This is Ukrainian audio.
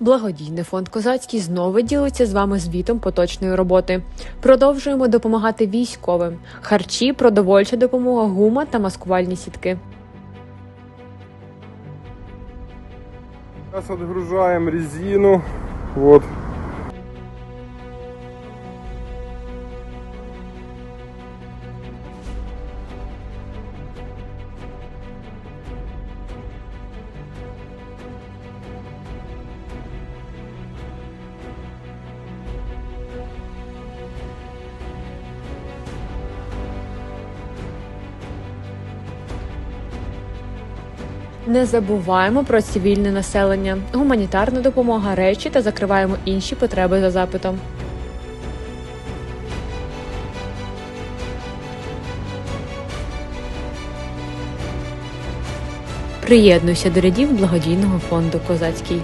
Благодійний фонд Козацький знову ділиться з вами звітом поточної роботи. Продовжуємо допомагати військовим: харчі, продовольча допомога, гума та маскувальні сітки. Зараз відгружаємо резину. Вот. Не забуваємо про цивільне населення, гуманітарна допомога, речі та закриваємо інші потреби за запитом. Приєднуйся до рядів благодійного фонду Козацький.